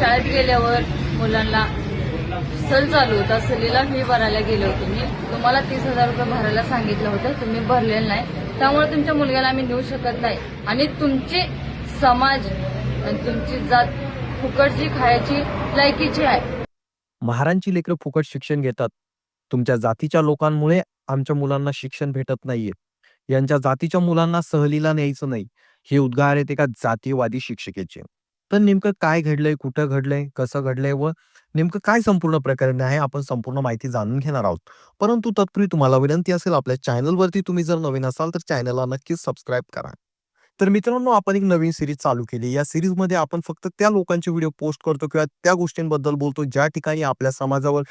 शाळेत गेल्यावर मुलांना सल चालू होता. सहलीला फी भरायला गेले होते मी. तुम्हाला तीस हजार रुपये भरायला सांगितलं होतं. तुम्ही भरलेलं नाही. त्यामुळे तुमच्या मुलग्याला आम्ही नेऊ शकत नाही. आणि तुमची समाज आणि तुमची जात फुकटची खायची लायकीची आहे. महारांची लेकरं फुकट शिक्षण घेतात. तुमच्या जातीच्या लोकांमुळे आमच्या मुलांना शिक्षण भेटत नाहीये. यांच्या जातीच्या मुलांना सहलीला न्यायचं नाही. हे उद्गार आहेत एका जातीयवादी शिक्षिकेचे. तर नेमकं काय घडलंय कुठं घडलंय कसं घडलंय व नेमकं काय संपूर्ण प्रकरण आहे आपण संपूर्ण माहिती जाणून घेणार आहोत. परंतु तत्पूर्वी तुम्हाला विनंती असेल आपल्या चॅनलवरती तुम्ही जर नवीन असाल तर चॅनलला नक्कीच सबस्क्राईब करा. तर मित्रांनो आपण एक नवीन सिरीज चालू केली. या सिरीजमध्ये आपण फक्त त्या लोकांचे व्हिडिओ पोस्ट करतो किंवा त्या गोष्टींबद्दल बोलतो. ज्या ठिकाणी आपल्या समाजावर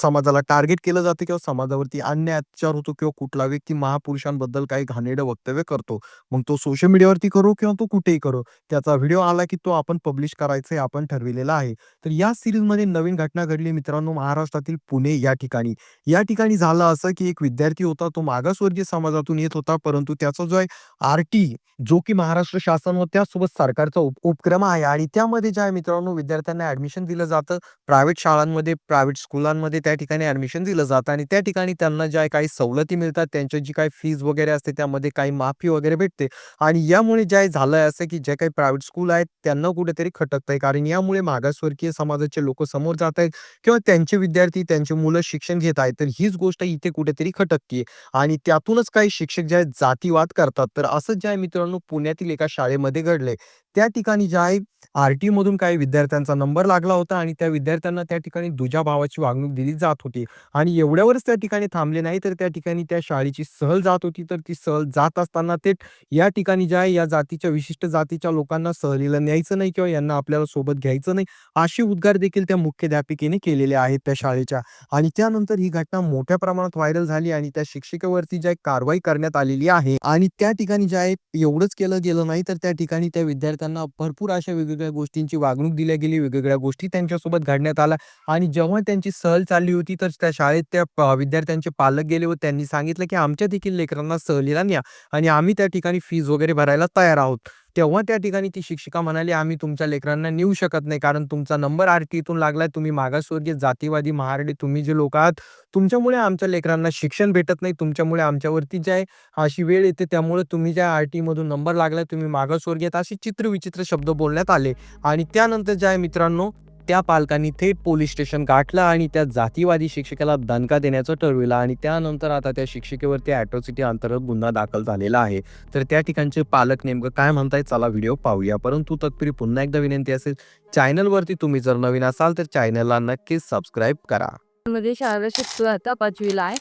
समाजाला टार्गेट केलं जातं किंवा समाजावरती अन्याय अत्याचार होतो किंवा कुठला व्यक्ती महापुरुषांबद्दल काही घाणेरडं वक्तव्य करतो मग तो सोशल मीडियावरती करो किंवा तो कुठेही करो. त्याचा व्हिडिओ आला की तो आपण पब्लिश करायचा आपण ठरविलेला आहे. तर या सिरीजमध्ये नवीन घटना घडली मित्रांनो महाराष्ट्रातील पुणे या ठिकाणी. या ठिकाणी झालं असं की एक विद्यार्थी होता तो मागासवर्गीय समाजातून येत होता परंतु त्याचा जो आहे आर टी जो की महाराष्ट्र शासन व त्यासोबत सरकारचा उप उपक्रम आहे आणि त्यामध्ये ज्या मित्रांनो विद्यार्थ्यांना ऍडमिशन दिलं जातं. प्रायव्हेट शाळांमध्ये प्रायव्हेट स्कूलांमध्ये त्या ठिकाणी ऍडमिशन दिलं जातं आणि त्या ठिकाणी त्यांना ज्या काही सवलती मिळतात त्यांची जी काही फीज वगैरे असते त्यामध्ये काही माफी वगैरे भेटते. आणि यामुळे जे झालंय असं की जे काही प्रायव्हेट स्कूल आहेत त्यांना कुठेतरी खटकतंय. कारण यामुळे मागासवर्गीय समाजाचे लोक समोर जात आहेत किंवा त्यांचे विद्यार्थी त्यांची मुलं शिक्षण घेत आहेत तर हीच गोष्ट इथे कुठेतरी खटकते आणि त्यातूनच काही शिक्षक जे आहेत जातीवाद करतात. तर असं जे आहे मित्रांनो पुण्यातील एका शाळेमध्ये घडले त्या ठिकाणी ज्या आहे आर टी मधून काही विद्यार्थ्यांचा नंबर लागला होता आणि त्या विद्यार्थ्यांना त्या ठिकाणी दुजा भावाची वागणूक दिली जात होती. आणि एवढ्यावरच त्या ठिकाणी थांबले नाही तर त्या ठिकाणी त्या शाळेची सहल जात होती. तर ती सहल जात असताना ते या ठिकाणी ज्या आहे या जातीच्या विशिष्ट जातीच्या लोकांना सहलीला न्यायचं नाही किंवा यांना आपल्याला सोबत घ्यायचं नाही असे उद्गार देखील त्या मुख्याध्यापिकेने केलेले आहेत त्या शाळेच्या. आणि त्यानंतर ही घटना मोठ्या प्रमाणात व्हायरल झाली आणि त्या शिक्षिकेवरती ज्या कारवाई करण्यात आलेली आहे. आणि त्या ठिकाणी ज्या आहे एवढंच केलं गेलं नाही तर त्या ठिकाणी त्या विद्यार्थ्यांना त्यांना भरपूर अशा वेगवेगळ्या गोष्टींची वागणूक दिल्या गेली वेगवेगळ्या गोष्टी त्यांच्यासोबत घडण्यात आल्या आणि जेव्हा त्यांची सहल चालली होती तर त्या शाळेत त्या विद्यार्थ्यांचे पालक गेले व त्यांनी सांगितलं की आमच्या देखील लेकरांना सहलीला न्या आणि आम्ही त्या ठिकाणी फीज वगैरे भरायला तयार आहोत. तेव्हा त्या ठिकाणी ती शिक्षिका म्हणाली आम्ही तुमच्या लेकरांना नेऊ शकत नाही कारण तुमचा नंबर आर टीतून लागलाय. तुम्ही मागासवर्गीय जातीवादी महारडी तुम्ही जे लोक आहात तुमच्यामुळे आमच्या लेकरांना शिक्षण भेटत नाही. तुमच्यामुळे आमच्यावरती जे आहे अशी वेळ येते. त्यामुळे तुम्ही ज्या आर टी मधून नंबर लागलाय तुम्ही मागासवर्गीय असे चित्र विचित्र शब्द बोलण्यात आले. आणि त्यानंतर जे आहे मित्रांनो त्या पालकांनी थेट पोलीस स्टेशन गाठलं आणि त्या जातीवादी शिक्षकाला दणका देण्याचं ठरविलं आणि त्यानंतर आता त्या शिक्षिकेवरती अॅट्रॉसिटी अंतर्गत गुन्हा दाखल झालेला आहे. तर त्या ठिकाणचे पालक नेमकं काय म्हणताय चला व्हिडिओ पाहूया. परंतु तत्पूर्वी पुन्हा एकदा विनंती असेल चॅनलवरती तुम्ही जर नवीन असाल तर चॅनलला नक्कीच सबस्क्राईब करा. मध्ये शाळेला शिकतो आता पाचवीला आहे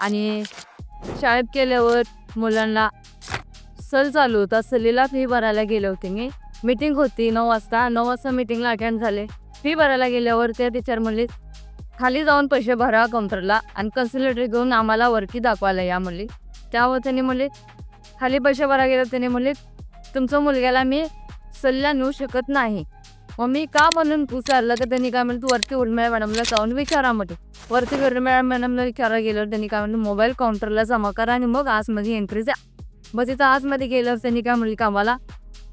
आणि शाळेत गेल्यावर मुलांना सल चालू होता. सलीला फी भरायला गेले होते. मी मीटिंग होती नऊ वाजता. नऊ वाजता मीटिंगला अटेंड झाले. फी भरायला गेल्यावर त्या टीचर म्हणले खाली जाऊन पैसे भरा काउंटरला आणि कन्सलेटरी घेऊन आम्हाला वरती दाखवायला या म्हणले. त्यावर त्यांनी म्हणले खाली पैसे भरा गेला त्याने म्हणले तुमच्या मुलग्याला मी सल्ला नेऊ शकत नाही. मग मी का म्हणून विचारलं तर त्यांनी काय म्हणलं तू वरती उर्मिळा मॅडमला जाऊन विचारा म्हणे. वरती उर्मिळा मॅडमला विचारा गेल्यावर त्यांनी काय म्हणलं मोबाईल काउंटरला जमा करा आणि मग आजमध्ये एंट्री द्या मग तिथं आजमध्ये गेल्यावर त्यांनी काय म्हणली कामाला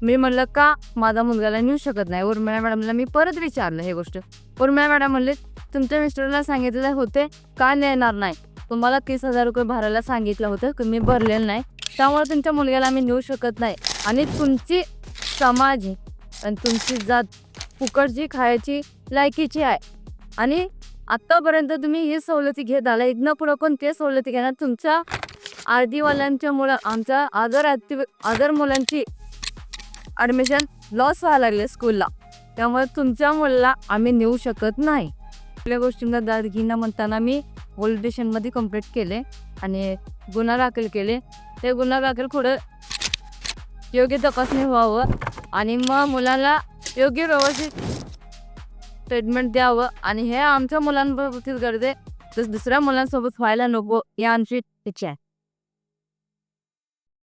मी म्हणलं का? माझा मुलगाला नेऊ शकत नाही. उर्मिळा मॅडमला मी परत विचारलं हे गोष्ट. उर्मिळा मॅडम म्हणले तुमच्या मिस्टरला सांगितलेले होते का नेणार नाही? तुम्हाला तीस हजार रुपये भरायला सांगितलं होतं की मी भरलेलं नाही. त्यामुळे तुमच्या मुलग्याला मी नेऊ शकत नाही. आणि तुमची समाज आणि तुमची जात फुकटची खायची लायकीची आहे. आणि आत्तापर्यंत तुम्ही ही सवलती घेत आला. इथनं पुढं कोण ते सवलती घेणार? तुमच्या आरडीवाल्यांच्या मुलं आमच्या आदर आदर मुलांची ॲडमिशन लॉस व्हायला लागले स्कूलला त्यामुळे तुमच्या मुलाला आम्ही नेऊ शकत नाही. आपल्या गोष्टींना दाद घेणं म्हणताना मी पोलीस स्टेशनमध्ये केले आणि गुन्हा दाखल केले. ते गुन्हा दाखल पुढं योग्य तपासणी व्हावं आणि मग मुलाला योग्य व्यवस्थित ट्रीटमेंट द्यावं आणि हे आमच्या मुलांबाबतीत गरजे दुसऱ्या मुलांसोबत व्हायला नको ही आमची इच्छा आहे.